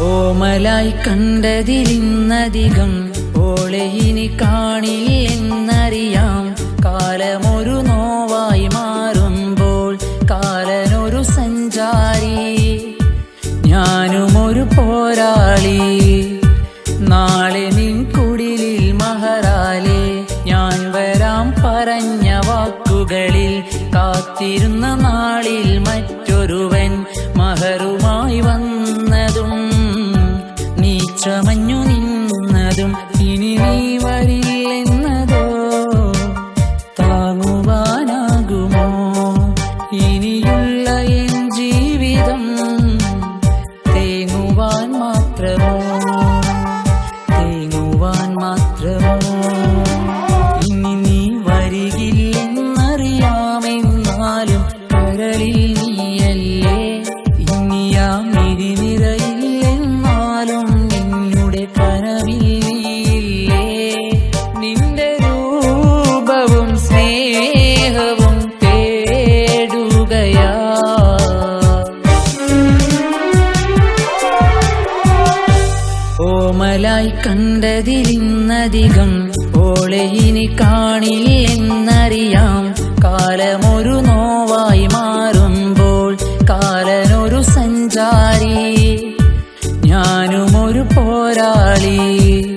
ഓമലായി കണ്ടതിലിന്നധികം ഓളെ ഇനി കാണില്ലെന്നറിയാം. കാലമൊരു നോവായി മാറുമ്പോൾ കാലനൊരു സഞ്ചാരി ഞാനും ഒരു പോരാളി. നാളെ നിൻ കുടിലിൽ മഹറാലെ ഞാൻ വരാം പറഞ്ഞ വാക്കുകളിൽ. കാത്തിരുന്ന നാളിൽ മറ്റൊരുവൻ മഹറുമായി വന്നതും ക്ഷമഞ്ഞ പകലായി കണ്ടതിരുന്നധികം ഓളെ ഇനി കാണില്ലെന്നറിയാം. കാലമൊരു നോവായി മാറുമ്പോൾ കാലനൊരു സഞ്ചാരി ഞാനും ഒരു പോരാളി.